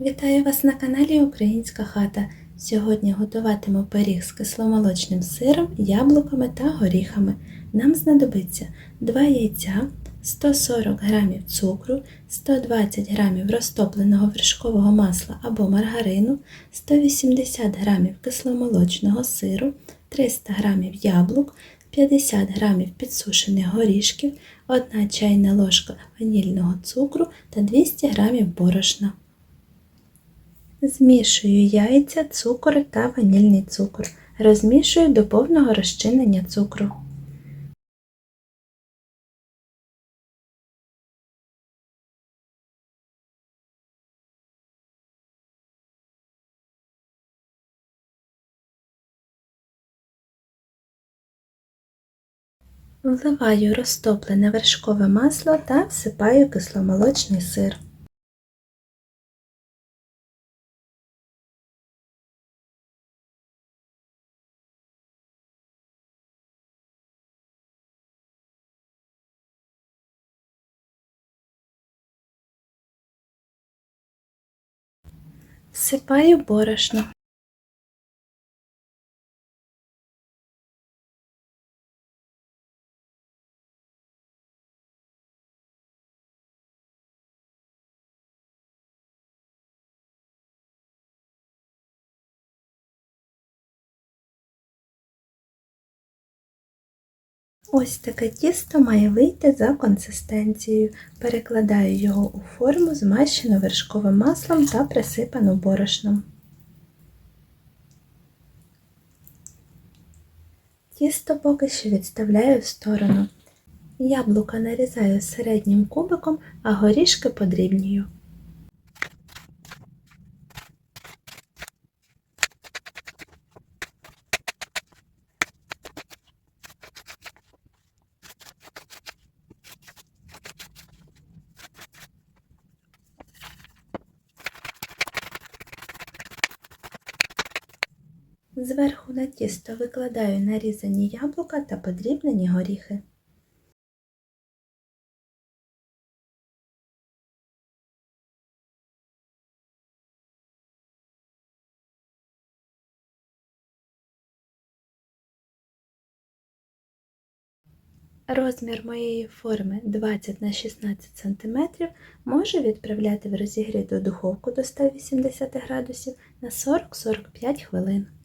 Вітаю вас на каналі Українська хата. Сьогодні готуватиму пиріг з кисломолочним сиром, яблуками та горіхами. Нам знадобиться 2 яйця, 140 г цукру, 120 г розтопленого вершкового масла або маргарину, 180 г кисломолочного сиру, 300 г яблук, 50 г підсушених горішків, 1 чайна ложка ванільного цукру та 200 г борошна. Змішую яйця, цукор та ванільний цукор. Розмішую до повного розчинення цукру. Вливаю розтоплене вершкове масло та всипаю кисломолочний сир. Всипаю борошно. Ось таке тісто має вийти за консистенцією. Перекладаю його у форму, змащену вершковим маслом та присипану борошном. Тісто поки що відставляю в сторону. Яблука нарізаю середнім кубиком, а горішки подрібнюю. Зверху на тісто викладаю нарізані яблука та подрібнені горіхи. Розмір моєї форми 20 на 16 см можу відправляти в розігріту духовку до 180 градусів на 40-45 хвилин.